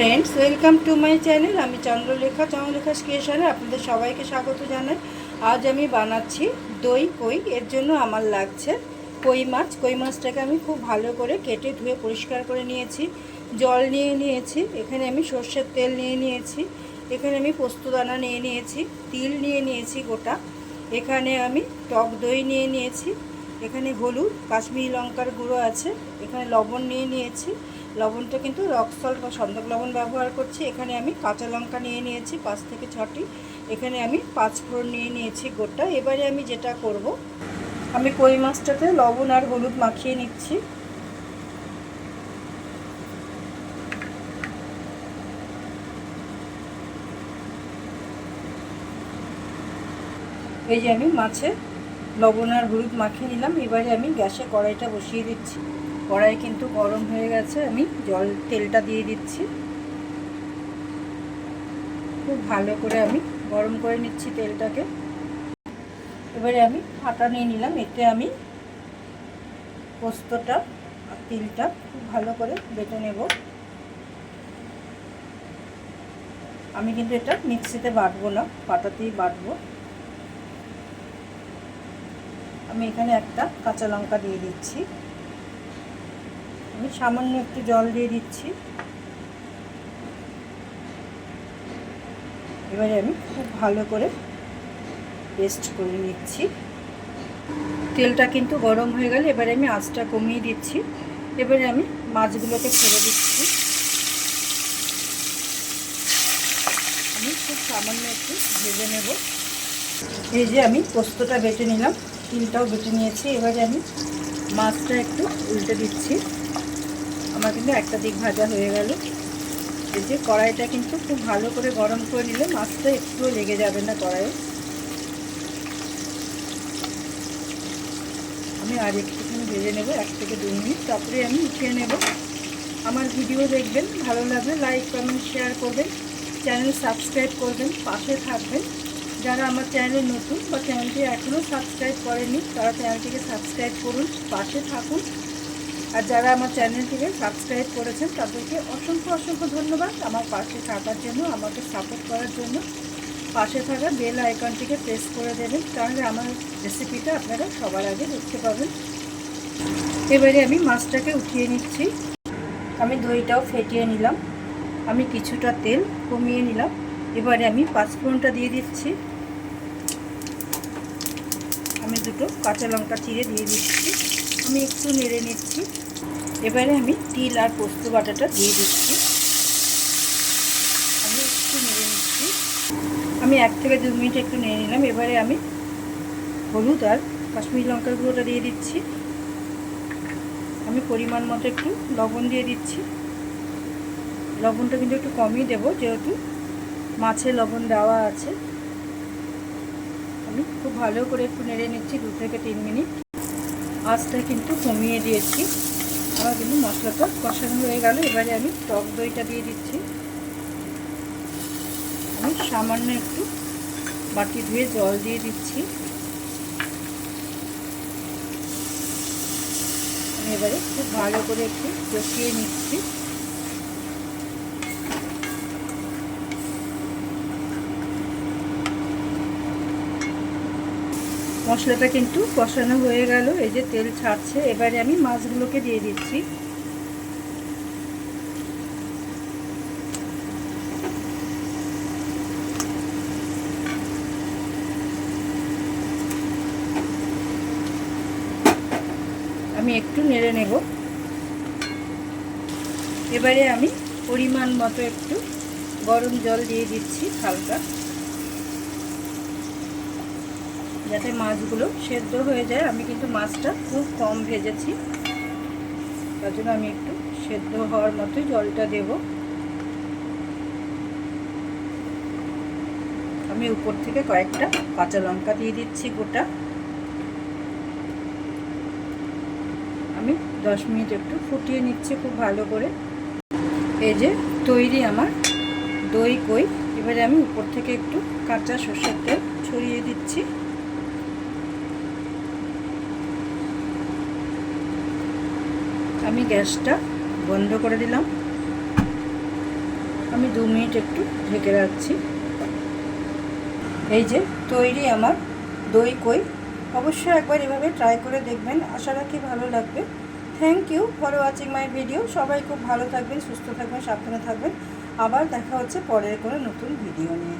Friends welcome to my channel আমি চন্দ্রলেখা চন্দ্রলেখা স্টেশনে আপনাদের সবাইকে স্বাগত জানাই। আজ আমি বানাচ্ছি দই, কই। এর জন্য আমার লাগছে কই মাছ। কই মাছটাকে আমি খুব ভালো করে কেটে ধুয়ে পরিষ্কার করে নিয়েছি। জল নিয়ে নিয়েছি। এখানে আমি সর্ষের তেল নিয়ে নিয়েছি। এখানে আমি পোস্তদানা নিয়ে নিয়েছি। তিল নিয়ে নিয়েছি গোটা। এখানে আমি টক দই নিয়ে নিয়েছি। এখানে হলুদ, কাশ্মীরি লঙ্কার গুঁড়ো আছে। এখানে লবণ নিয়ে নিয়েছি। লবণটা কিন্তু রক সল্ট বা সন্দক লবণ ব্যবহার করছি। এখানে আমি কাঁচা লঙ্কা নিয়ে নিয়েছি, পাঁচ থেকে ছটি। এখানে আমি পাঁচ ফোড়ন নিয়ে নিয়েছি গোটা। এবারে আমি যেটা করব, আমি কই মাছটাতে লবণ আর হলুদ মাখিয়ে নিচ্ছি। এই যে আমি মাছে লবণ আর হলুদ মাখিয়ে নিলাম। এবারে আমি গ্যাসে কড়াইটা বসিয়ে দিচ্ছি। কড়াই কিন্তু গরম হয়ে গেছে, আমি জল, তেলটা দিয়ে দিচ্ছি। খুব ভালো করে আমি গরম করে নিচ্ছি তেলটাকে। এবারে আমি আটা নিয়ে নিলাম, এতে আমি পোস্তটা আর তিলটা খুব ভালো করে বেটে নেব। আমি কিন্তু এটা মিক্সিতে বাটবো না পাটাতেই বাটবো। আমি এখানে একটা কাঁচা লঙ্কা দিয়ে দিচ্ছি। আমি সামান্য একটু জল দিয়ে দিচ্ছি। এবারে আমি খুব ভালো করে পেস্ট করে নিচ্ছি। তেলটা কিন্তু গরম হয়ে গেলে এবারে আমি আঁচটা কমিয়ে দিচ্ছি। এবারে আমি মাছগুলোকে ছেড়ে দিচ্ছি। আমি খুব সামান্য একটু ভেজে নেব। এই যে আমি পোস্তটা বেটে নিলাম, তিলটাও বেটে নিয়েছি। এবারে আমি মাছটা একটু উল্টে দিচ্ছি। আমার কিন্তু একটা দিক ভাজা হয়ে গেল। এই যে কড়াইটা কিন্তু খুব ভালো করে গরম করে নিলে মাছটা একটুও লেগে যাবে না কড়াইয়ে। আমি আর একটুখানি ভেজে নেব, এক থেকে দু মিনিট, তারপরে আমি উঠিয়ে নেব। আমার ভিডিও দেখবেন, ভালো লাগলে লাইক কমেন্ট শেয়ার করবেন চ্যানেল সাবস্ক্রাইব করবেন, পাশে থাকবেন। যারা আমার চ্যানেলে নতুন বা চ্যানেলটি এখনও সাবস্ক্রাইব করেনি, তারা চ্যানেলটিকে সাবস্ক্রাইব করুন, পাশে থাকুন। আর যারা আমার চ্যানেলটিকে সাবস্ক্রাইব করেছেন, তাদেরকে অসংখ্য অসংখ্য ধন্যবাদ আমার পাশে থাকার জন্য, আমাকে সাপোর্ট করার জন্য। পাশে থাকা বেল আইকনটিকে প্রেস করে দেবেন, তাহলে আমার রেসিপিটা আপনারা সবার আগে দেখতে পাবেন। এবারে আমি মাছটাকে উঠিয়ে নিচ্ছি। আমি দইটাও ফেটিয়ে নিলাম। আমি কিছুটা তেল কমিয়ে নিলাম। এবারে আমি পাঁচফোড়নটা দিয়ে দিচ্ছি। আমি দুটো কাঁচা লঙ্কা চিড়ে দিয়ে দিচ্ছি। আমি একটু নেড়ে নিচ্ছি। এবারে আমি তিল আর পোস্ত বাটাটা দিয়ে দিচ্ছি। আমি একটু নেড়ে নিচ্ছি। আমি এক থেকে দু মিনিট একটু নেড়ে নিলাম। এবারে আমি হলুদ আর কাশ্মীরি লঙ্কার গুঁড়োটা দিয়ে দিচ্ছি। আমি পরিমাণ মতো একটু লবণ দিয়ে দিচ্ছি। লবণটা কিন্তু একটু কমই দেবো, যেহেতু মাছে লবণ দেওয়া আছে। আমি খুব ভালো করে একটু নেড়ে নিচ্ছি, দু থেকে তিন মিনিট। আঁচটা কিন্তু কমিয়ে দিয়েছি। আমার কিন্তু মশলাটা কষানো হয়ে গেল। এবারে আমি টক দইটা দিয়ে দিচ্ছি। আমি সামান্য একটু বাটি ধুয়ে জল দিয়ে দিচ্ছি। আমি এবারে খুব ভালো করে একটু চকিয়ে নিচ্ছি। মশলাটা কিন্তু কষানো হয়ে গেল, এই যে তেল ছাড়ছে। এবারে আমি মাছগুলোকে দিয়ে দিচ্ছি। আমি একটু নেড়ে নেব। এবারে আমি পরিমাণ মতো একটু গরম জল দিয়ে দিচ্ছি হালকা। যাতে মাছগুলো সেদ্ধ হয়ে যায়, আমি কিন্তু মাছটা খুব কম ভেজেছি। তার জন্য আমি একটু সেদ্ধ হওয়ার মতোই জলটা দেব। আমি উপর থেকে কয়েকটা কাঁচা লঙ্কা দিয়ে দিচ্ছি গোটা। আমি দশ মিনিট একটু ফুটিয়ে নিচ্ছি খুব ভালো করে। এই যে তৈরি আমার দই কই। এবারে আমি উপর থেকে একটু কাঁচা সর্ষের তেল ছড়িয়ে দিচ্ছি। আমি গ্যাসটা বন্ধ করে দিলাম। আমি দু মিনিট একটু ঢেকে রাখছি। এই যে তৈরি আমার দই কই। অবশ্যই একবার এভাবে ট্রাই করে দেখবেন, আশা রাখি ভালো লাগবে। Thank you for watching my video সবাই খুব ভালো থাকবেন, সুস্থ থাকবেন, সাবধানে থাকবেন। আবার দেখা হচ্ছে পরের কোনো নতুন ভিডিও নিয়ে।